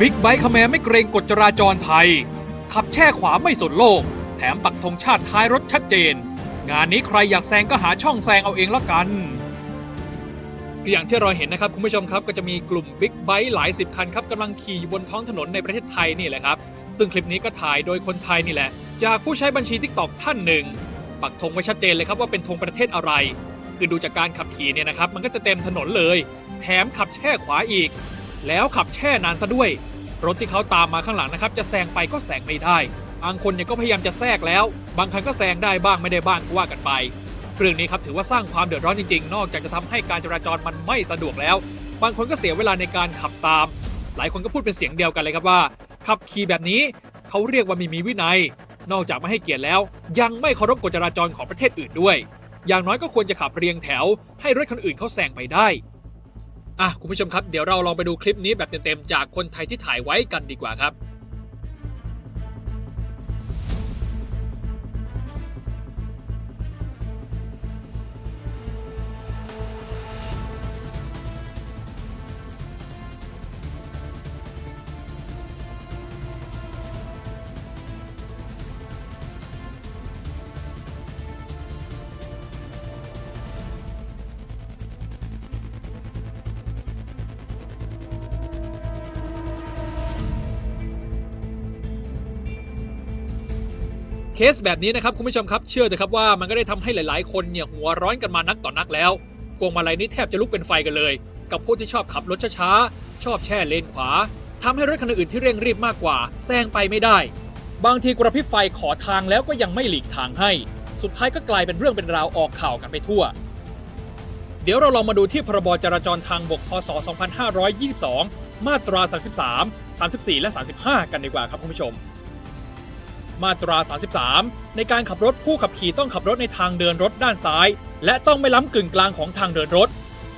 บิ๊กไบค์คแมไม่เกรงกฎจราจรไทย ขับแช่ขวาไม่สนโลก แถมปักธงชาติท้ายรถชัดเจน งานนี้ใครอยากแซงก็หาช่องแซงเอาเองละกันคืออย่างที่เราเห็นนะครับคุณผู้ชมครับก็จะมีกลุ่มบิ๊กไบค์หลายสิบคันครับกำลังขี่อยู่บนท้องถนนในประเทศไทยนี่แหละครับ ซึ่งคลิปนี้ก็ถ่ายโดยคนไทยนี่แหละ จากผู้ใช้บัญชีทิกตอกท่านหนึ่ง ปักธงไว้ชัดเจนเลยครับว่าเป็นธงประเทศอะไร คือดูจากการขับขี่เนี่ยนะครับมันก็จะเต็มถนนเลย แถมขับแช่ขวาอีก แล้วขับแช่นานซะด้วย รถที่เขาตามมาข้างหลังนะครับ จะแซงไปก็แซงไม่ได้บางคนเนี่ยก็พยายามจะแทรกแล้ว บางคันก็แซงได้บ้างไม่ได้บ้างก็ว่ากันไป เรื่องนี้ครับถือว่าสร้างความเดือดร้อนจริงๆ นอกจากจะทำให้การจราจรมันไม่สะดวกแล้ว บางคนก็เสียเวลาในการขับตาม หลายคนก็พูดเป็นเสียงเดียวกันเลยครับว่า ขับขี่แบบนี้เขาเรียกว่าม่มีวินัย นอกจากไม่ให้เกียรติแล้ว ยังไม่เคารพกฎจราจรของประเทศอื่นด้วย อย่างน้อยก็ควรจะขับเรียงแถว ให้รถคันอื่นเขาแซงไปได้ อะคุณผู้ชมครับเดี๋ยวเราลองไปดูคลิปนี้แบบเต็มๆจากคนไทยที่ถ่ายไว้กันดีกว่าครับ เคสแบบนี้นะครับคุณผู้ชมครับเชื่อเถอะครับว่ามันก็ได้ทำให้หลาย ๆ คนเนี่ยหัวร้อนกันมานักต่อนักแล้วพวงมาลัยนี้แทบจะลุกเป็นไฟกันเลย กับพวกที่ชอบขับรถช้าๆชอบแช่เลนขวาทำให้รถคันอื่นที่เร่งรีบมากกว่าแซงไปไม่ได้ บางทีกระพริบไฟขอทางแล้วก็ยังไม่หลีกทางให้ สุดท้ายก็กลายเป็นเรื่องเป็นราวออกข่าวกันไปทั่ว เดี๋ยวเราลองมาดูที่พรบจราจรทางบกพศ 2522 มาตรา 33 34 และ 35 กันดีกว่าครับคุณผู้ชม มาตรา 33 ในการขับรถผู้ขับขี่ต้องขับรถในทางเดินรถด้านซ้าย และต้องไม่ล้ำกึ่งกลางของทางเดินรถ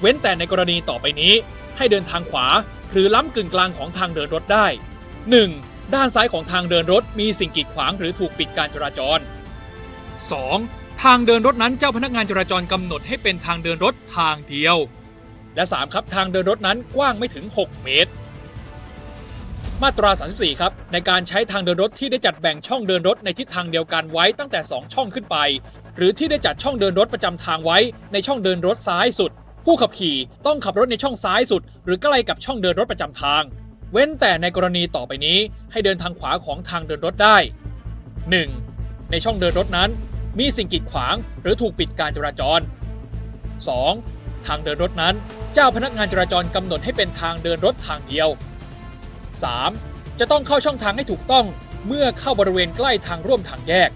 เว้นแต่ในกรณีต่อไปนี้ ให้เดินทางขวา หรือล้ำกึ่งกลางของทางเดินรถได้ 1. ด้านซ้ายของทางเดินรถมีสิ่งกีดขวางหรือถูกปิดการจราจร 2. ทางเดินรถนั้นเจ้าพนักงานจราจรกำหนดให้เป็นทางเดินรถทางเดียว และ 3 ครับทางเดินรถนั้นกว้างไม่ถึง 6 เมตร มาตรา 34 ครับ ในการใช้ทางเดินรถที่ได้จัดแบ่งช่องเดินรถในทิศทางเดียวกันไว้ตั้งแต่ 2 ช่องขึ้นไป หรือที่ได้จัดช่องเดินรถประจำทางไว้ในช่องเดินรถซ้ายสุด ผู้ขับขี่ต้องขับรถในช่องซ้ายสุด หรือใกล้กับช่องเดินรถประจำทาง เว้นแต่ในกรณีต่อไปนี้ให้เดินทางขวาของทางเดินรถได้ 1. ในช่องเดินรถนั้น มีสิ่งกีดขวาง หรือถูกปิดการจราจร 2. ทางเดินรถนั้น เจ้าพนักงานจราจรกำหนดให้เป็นทางเดินรถทางเดียว 3. จะต้องเข้าช่องทางให้ถูกต้องเมื่อเข้าบริเวณใกล้ทางร่วมทางแยก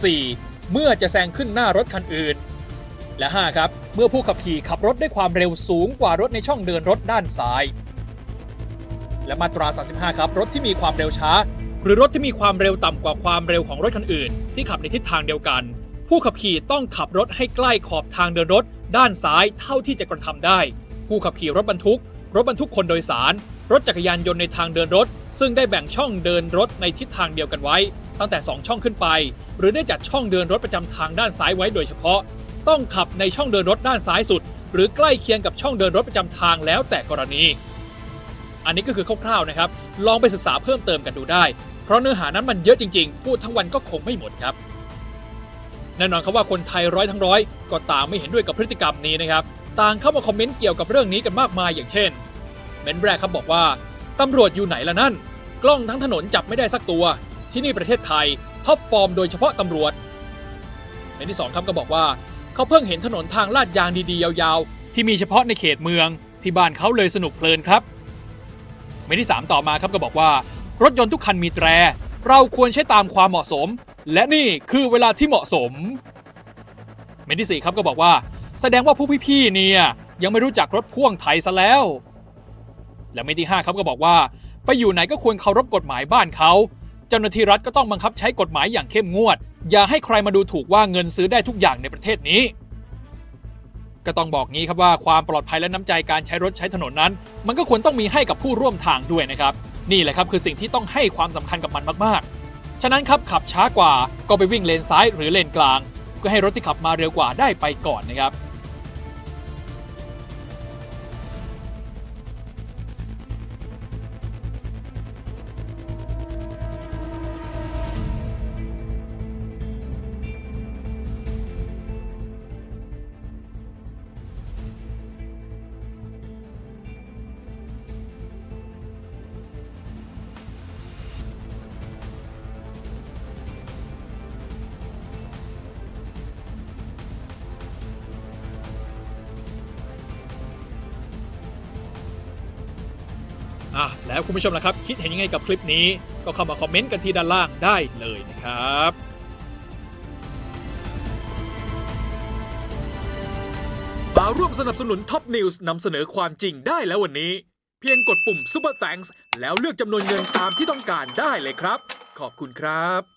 4. เมื่อจะแซงขึ้นหน้ารถคันอื่น และ 5. ครับ เมื่อผู้ขับขี่ขับรถด้วยความเร็วสูงกว่ารถในช่องเดินรถด้านซ้าย และมาตรา 35 ครับ รถที่มีความเร็วช้า หรือรถที่มีความเร็วต่ำกว่าความเร็วของรถคันอื่น ที่ขับในทิศทางเดียวกัน ผู้ขับขี่ต้องขับรถให้ใกล้ขอบทางเดินรถ ด้านซ้ายเท่าที่จะกระทำได้ ผู้ขับขี่รถบรรทุก รถบรรทุกคนโดยสาร รถจักรยานยนต์ในทางเดินรถ ซึ่งได้แบ่งช่องเดินรถในทิศทางเดียวกันไว้ ตั้งแต่ 2 ช่องขึ้นไป หรือได้จัดช่องเดินรถประจำทางด้านซ้ายไว้โดยเฉพาะ ต้องขับในช่องเดินรถด้านซ้ายสุด หรือใกล้เคียงกับช่องเดินรถประจำทางแล้วแต่กรณี อันนี้ก็คือคร่าวๆนะครับ ลองไปศึกษาเพิ่มเติมกันดูได้ เพราะเนื้อหานั้นมันเยอะจริงๆ พูดทั้งวันก็คงไม่หมดครับแน่นอนครับว่าคนไทยร้อยทั้งร้อยก็ต่างไม่เห็นด้วยกับพฤติกรรมนี้นะครับ ต่างเข้ามาคอมเมนต์เกี่ยวกับเรื่องนี้กันมากมายอย่างเช่น เมนแรกครับบอกว่าตำรวจอยู่ไหนละนั่น กล้องทั้งถนนจับไม่ได้สักตัว ที่นี่ประเทศไทยท็อปฟอร์มโดยเฉพาะตำรวจเมนที่สองครับก็บอกว่า เขาเพิ่งเห็นถนนทางลาดยางดีๆ ยาวๆ ที่มีเฉพาะในเขตเมือง ที่บ้านเขาเลยสนุกเพลินครับเมนที่3ต่อมาครับก็บอกว่า รถยนต์ทุกคันมีแตร เราควรใช้ตามความเหมาะสม และนี่คือเวลาที่เหมาะสมเมนที่4ครับก็บอกว่า แสดงว่าผู้พี่ๆเนี่ยยังไม่รู้จักรถพ่วงไทยซะแล้ว และเมนที่5ครับก็บอกว่า ไปอยู่ไหนก็ควรเคารพกฎหมายบ้านเขา เจ้าหน้าที่รัฐก็ต้องบังคับใช้กฎหมายอย่างเข้มงวด อย่าให้ใครมาดูถูกว่าเงินซื้อได้ทุกอย่างในประเทศนี้ ก็ต้องบอกงี้ครับว่าความปลอดภัยและน้ำใจการใช้รถใช้ถนนนั้น มันก็ควรต้องมีให้กับผู้ร่วมทางด้วยนะครับ นี่แหละครับคือสิ่งที่ต้องให้ความสำคัญกับมันมากๆ ฉะนั้นครับขับช้ากว่าก็ไปวิ่งเลนซ้ายหรือเลนกลางก็ให้รถที่ขับมาเร็วกว่าได้ไปก่อนนะครับ่ะแล้วคุณผู้ชมล่ะครับ คิดเห็นยังไงกับคลิปนี้ ก็เข้ามาคอมเมนต์กันที่ด้านล่างได้เลยนะครับมาร่วมสนับสนุนท็อปนิวส์นำเสนอความจริงได้แล้ววันนี้ เพียงกดปุ่ม Super Thanks แล้วเลือกจำนวนเงินตามที่ต้องการได้เลยครับ ขอบคุณครับ